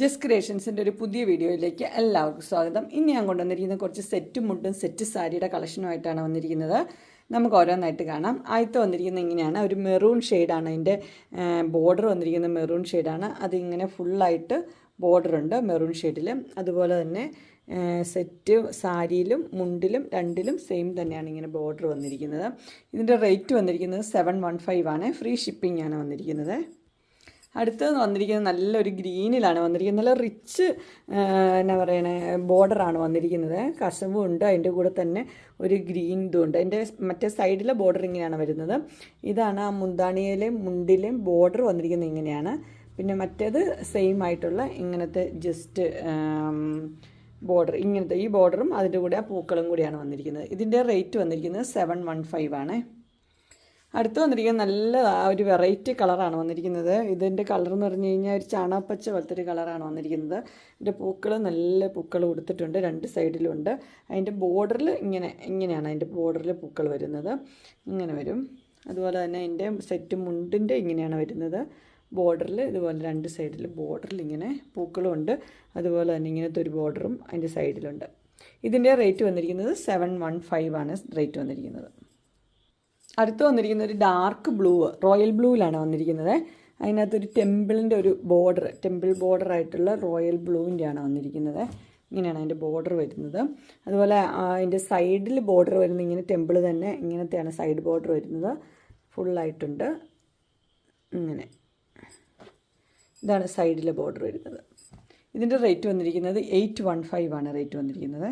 Just ക്രിയേഷൻസിന്റെ ഒരു പുതിയ വീഡിയോയിലേക്ക് എല്ലാവർക്കും സ്വാഗതം. ഇനി ഞാൻ കൊണ്ടുവന്നിരിക്കുന്ന കുറച്ച് സെറ്റ് മുണ്ടും സെറ്റ് സാരിയുടെ കളക്ഷനുമായിട്ടാണ് വന്നിരിക്കുന്നത്. നമുക്ക് ഓരോന്നായിട്ട് കാണാം. ആദ്യത്തെ വന്നിരിക്കുന്നത് ഇങ്ങനെയാണ്. ഒരു മെറൂൺ ഷെയ്ഡാണ് അതിന്റെ ബോർഡർ വന്നിരിക്കുന്നത് മെറൂൺ ഷെയ്ഡാണ് അതിങ്ങനെ ഫുള്ളായിട്ട് ബോർഡർ ഉണ്ട് മെറൂൺ ഷെയ്ഡിൽ അതുപോലെ തന്നെ സെറ്റ് സാരിയിലും മുണ്ടിലും രണ്ടിലും സെയിം തന്നെയാണ് ഇങ്ങനെ ബോർഡർ വന്നിരിക്കുന്നത്. ഇതിന്റെ റേറ്റ് വന്നിരിക്കുന്നത് സെവൻ വൺ ഫൈവ് ആണ്. ഫ്രീ ഷിപ്പിംഗ് ആണ് വന്നിരിക്കുന്നത്. അടുത്തത് വന്നിരിക്കുന്നത് നല്ലൊരു ഗ്രീനിലാണ് വന്നിരിക്കുന്നത്. നല്ല റിച്ച് എന്നാ പറയണേ ബോർഡറാണ് വന്നിരിക്കുന്നത്. കസവും ഉണ്ട് അതിന്റെ കൂടെ തന്നെ ഒരു ഗ്രീൻ ഇതും ഉണ്ട്. അതിന്റെ മറ്റേ സൈഡിലെ ബോർഡർ ഇങ്ങനെയാണ് വരുന്നത്. ഇതാണ് ആ മുന്താണിയിലെയും മുണ്ടിലെയും ബോർഡർ വന്നിരിക്കുന്നത് ഇങ്ങനെയാണ്. പിന്നെ മറ്റേത് സെയിം ആയിട്ടുള്ള ഇങ്ങനത്തെ ജസ്റ്റ് ബോർഡർ. ഇങ്ങനത്തെ ഈ ബോർഡറും അതിന്റെ കൂടെ ആ പൂക്കളും കൂടിയാണ് വന്നിരിക്കുന്നത്. ഇതിന്റെ റേറ്റ് വന്നിരിക്കുന്നത് സെവൻ വൺ ഫൈവ് ആണ്. അടുത്ത് വന്നിരിക്കുന്നത് നല്ല ഒരു വെറൈറ്റി കളറാണ് വന്നിരിക്കുന്നത്. ഇതിന്റെ കളർ എന്ന് പറഞ്ഞു കഴിഞ്ഞാൽ ഒരു ചാണാപ്പച്ച പോലത്തെ ഒരു കളറാണ് വന്നിരിക്കുന്നത്. ഇതിന്റെ പൂക്കൾ നല്ല പൂക്കൾ കൊടുത്തിട്ടുണ്ട് രണ്ട് സൈഡിലുണ്ട് അതിന്റെ ബോർഡറിൽ ഇങ്ങനെ ഇങ്ങനെയാണ് അതിന്റെ ബോർഡറിൽ പൂക്കൾ വരുന്നത്. ഇങ്ങനെ വരും. അതുപോലെ തന്നെ അതിന്റെ സെറ്റ് മുണ്ടിന്റെ ഇങ്ങനെയാണ് വരുന്നത്. ബോർഡറിൽ ഇതുപോലെ രണ്ട് സൈഡിൽ ബോർഡറിൽ ഇങ്ങനെ പൂക്കളും ഉണ്ട്. അതുപോലെ തന്നെ ഇങ്ങനത്തെ ഒരു ബോർഡറും അതിന്റെ സൈഡിലുണ്ട് ഇതിന്റെ റേറ്റ് വന്നിരിക്കുന്നത് സെവൻ വൺ ഫൈവ് ആണ് റേറ്റ് വന്നിരിക്കുന്നത്. അടുത്ത് വന്നിരിക്കുന്ന ഒരു ഡാർക്ക് ബ്ലൂ റോയൽ ബ്ലൂവിലാണ് വന്നിരിക്കുന്നത്. അതിനകത്തൊരു ടെമ്പിളിന്റെ ഒരു ബോർഡർ ടെമ്പിൾ ബോർഡർ ആയിട്ടുള്ള റോയൽ ബ്ലൂവിന്റെയാണ് വന്നിരിക്കുന്നത്. ഇങ്ങനെയാണ് അതിന്റെ ബോർഡർ വരുന്നത്. അതുപോലെ അതിന്റെ സൈഡിൽ ബോർഡർ വരുന്ന ഇങ്ങനെ ടെമ്പിൾ തന്നെ ഇങ്ങനത്തെയാണ് സൈഡ് ബോർഡർ വരുന്നത്. ഫുള്ളായിട്ടുണ്ട് ഇങ്ങനെ. ഇതാണ് സൈഡിലെ ബോർഡർ വരുന്നത്. ഇതിന്റെ റേറ്റ് വന്നിരിക്കുന്നത് എയ്റ്റ് വൺ ഫൈവ് ആണ് റേറ്റ് വന്നിരിക്കുന്നത്.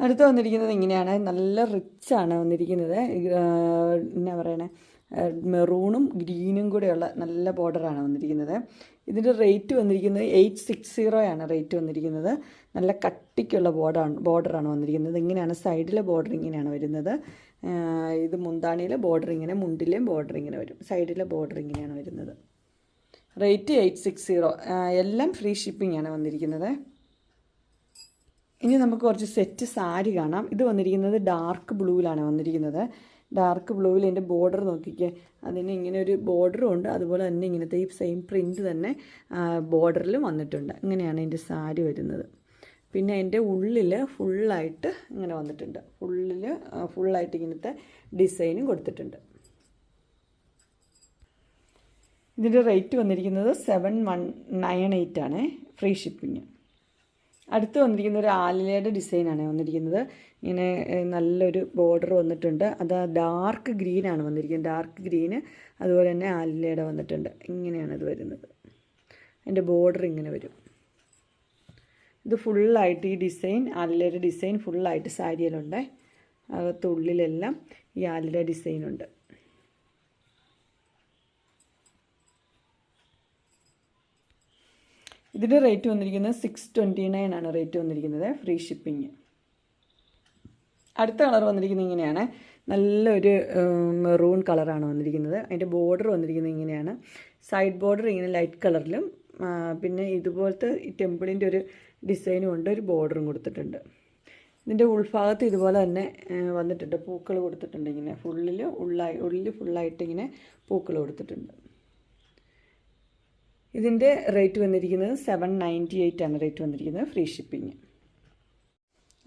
അടുത്ത് വന്നിരിക്കുന്നത് ഇങ്ങനെയാണ്. നല്ല റിച്ചാണ് വന്നിരിക്കുന്നത്. എന്നാ പറയണേ? മെറൂണും ഗ്രീനും കൂടെയുള്ള നല്ല ബോർഡറാണ് വന്നിരിക്കുന്നത്. ഇതിന്റെ റേറ്റ് വന്നിരിക്കുന്നത് എയ്റ്റ് സിക്സ് സീറോയാണ് റേറ്റ് വന്നിരിക്കുന്നത്. നല്ല കട്ടിക്കുള്ള ബോർഡാണ് ബോർഡറാണ് വന്നിരിക്കുന്നത്. ഇങ്ങനെയാണ് സൈഡിലെ ബോർഡർ ഇങ്ങനെയാണ് വരുന്നത്. ഇത് മുന്താണിയിലെ ബോർഡർ ഇങ്ങനെ മുണ്ടിലെയും ബോർഡർ ഇങ്ങനെ വരും. സൈഡിലെ ബോർഡർ ഇങ്ങനെയാണ് വരുന്നത്. റേറ്റ് എയ്റ്റ് സിക്സ് സീറോ എല്ലാം ഫ്രീ ഷിപ്പിംഗ് ആണ് വന്നിരിക്കുന്നത്. ഇനി നമുക്ക് കുറച്ച് സെറ്റ് സാരി കാണാം. ഇത് വന്നിരിക്കുന്നത് ഡാർക്ക് ബ്ലൂവിലാണ് വന്നിരിക്കുന്നത്. ഡാർക്ക് ബ്ലൂവിൽ എന്റെ ബോർഡർ നോക്കിക്കേ. അതിന് ഇങ്ങനെ ഒരു ബോർഡറും ഉണ്ട്. അതുപോലെ തന്നെ ഇങ്ങനത്തെ ഈ സെയിം പ്രിന്റ് തന്നെ ബോർഡറിലും വന്നിട്ടുണ്ട്. ഇങ്ങനെയാണ് എന്റെ സാരി വരുന്നത്. പിന്നെ എന്റെ ഉള്ളിൽ ഫുള്ളായിട്ട് ഇങ്ങനെ വന്നിട്ടുണ്ട്. ഫുള്ളിൽ ഫുള്ളായിട്ട് ഇങ്ങനത്തെ ഡിസൈനും കൊടുത്തിട്ടുണ്ട്. ഇതിന്റെ റേറ്റ് വന്നിരിക്കുന്നത് സെവൻ വൺ നയൻ എയ്റ്റ് ആണ്. ഫ്രീ ഷിപ്പിങ് അടുത്ത് വന്നിരിക്കുന്ന ഒരു ആലിലയുടെ ഡിസൈനാണ് വന്നിരിക്കുന്നത്. ഇങ്ങനെ നല്ലൊരു ബോർഡർ വന്നിട്ടുണ്ട്. അത് ഡാർക്ക് ഗ്രീനാണ് വന്നിരിക്കുന്നത്. ഡാർക്ക് ഗ്രീന് അതുപോലെ തന്നെ ആലിലയുടെ വന്നിട്ടുണ്ട്. ഇങ്ങനെയാണ് ഇത് വരുന്നത്. അതിന്റെ ബോർഡർ ഇങ്ങനെ വരും. ഇത് ഫുള്ളായിട്ട് ഈ ഡിസൈൻ ആലിലയുടെ ഡിസൈൻ ഫുള്ളായിട്ട് സാരിയിലുണ്ട്. അകത്തുള്ളിലെല്ലാം ഈ ആലില ഡിസൈനുണ്ട്. ഇതിന്റെ റേറ്റ് വന്നിരിക്കുന്നത് സിക്സ് ട്വന്റി നയൻ ആണ് റേറ്റ് വന്നിരിക്കുന്നത് ഫ്രീ ഷിപ്പിങ് അടുത്ത കളർ വന്നിരിക്കുന്നത് ഇങ്ങനെയാണ്. നല്ലൊരു മെറൂൺ കളറാണ് വന്നിരിക്കുന്നത്. അതിന്റെ ബോർഡർ വന്നിരിക്കുന്നത് ഇങ്ങനെയാണ്. സൈഡ് ബോർഡർ ഇങ്ങനെ ലൈറ്റ് കളറിലും പിന്നെ ഇതുപോലത്തെ ഈ ടെമ്പിളിന്റെ ഒരു ഡിസൈനും ഉണ്ട് ഒരു ബോർഡറും കൊടുത്തിട്ടുണ്ട്. ഇതിന്റെ ഉൾഭാഗത്ത് ഇതുപോലെ തന്നെ വന്നിട്ടുണ്ട്. പൂക്കൾ കൊടുത്തിട്ടുണ്ട് ഇങ്ങനെ. ഫുള്ളിൽ ഉള്ളായി ഉള്ളിൽ ഫുള്ളായിട്ട് ഇങ്ങനെ പൂക്കൾ കൊടുത്തിട്ടുണ്ട്. ഇതിന്റെ റേറ്റ് വന്നിരിക്കുന്നത് സെവൻ നയന്റി എയ്റ്റ് ആണ് റേറ്റ് വന്നിരിക്കുന്നത് ഫ്രീ ഷിപ്പിംഗ്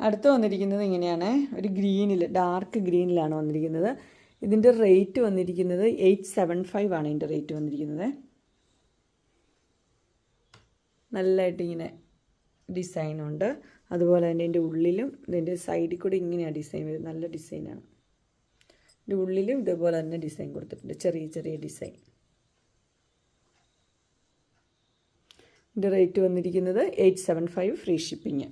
അടുത്ത് വന്നിരിക്കുന്നത് ഇങ്ങനെയാണ്. ഒരു ഗ്രീനിൽ ഡാർക്ക് ഗ്രീനിലാണ് വന്നിരിക്കുന്നത്. ഇതിന്റെ റേറ്റ് വന്നിരിക്കുന്നത് എയ്റ്റ് സെവൻ ഫൈവ് ആണ് ഇതിന്റെ റേറ്റ് വന്നിരിക്കുന്നത്. നല്ലതായിട്ട് ഇങ്ങനെ ഡിസൈനുണ്ട് അതുപോലെ തന്നെ ഇതിന്റെ ഉള്ളിലും ഇതിന്റെ സൈഡിൽ കൂടി ഇങ്ങനെയാണ് ഡിസൈൻ വരുന്നത്. നല്ല ഡിസൈനാണ് ഇതിന്റെ ഉള്ളിലും ഇതേപോലെ തന്നെ ഡിസൈൻ കൊടുത്തിട്ടുണ്ട്. ചെറിയ ചെറിയ ഡിസൈൻ ഇതിന്റെ റേറ്റ് വന്നിരിക്കുന്നത് eight seven five free shipping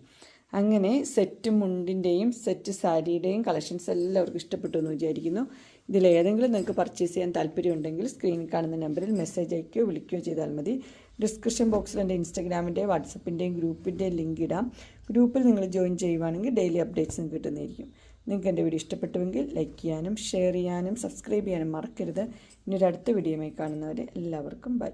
അങ്ങനെ സെറ്റ് മുണ്ടിന്റെയും സെറ്റ് സാരിയുടെയും കളക്ഷൻസ് എല്ലാവർക്കും ഇഷ്ടപ്പെട്ടു എന്ന് വിചാരിക്കുന്നു. ഇതിൽ ഏതെങ്കിലും നിങ്ങൾക്ക് പർച്ചേസ് ചെയ്യാൻ താല്പര്യമുണ്ടെങ്കിൽ സ്ക്രീനിൽ കാണുന്ന നമ്പറിൽ മെസ്സേജ് അയക്കുകയോ വിളിക്കുകയോ ചെയ്താൽ മതി. ഡിസ്ക്രിപ്ഷൻ ബോക്സിൽ എന്റെ ഇൻസ്റ്റാഗ്രാമിന്റെ വാട്സപ്പിന്റെയും ഗ്രൂപ്പിന്റെയും ലിങ്ക് ഇടാം. ഗ്രൂപ്പിൽ നിങ്ങൾ ജോയിൻ ചെയ്യുവാണെങ്കിൽ ഡെയിലി അപ്ഡേറ്റ്സും കിട്ടുന്നതായിരിക്കും. നിങ്ങൾക്ക് എന്റെ വീഡിയോ ഇഷ്ടപ്പെട്ടുവെങ്കിൽ ലൈക്ക് ചെയ്യാനും ഷെയർ ചെയ്യാനും സബ്സ്ക്രൈബ് ചെയ്യാനും മറക്കരുത്. ഇനി ഒരു അടുത്ത വീഡിയോയുമായി കാണുന്നവരെ എല്ലാവർക്കും ബൈ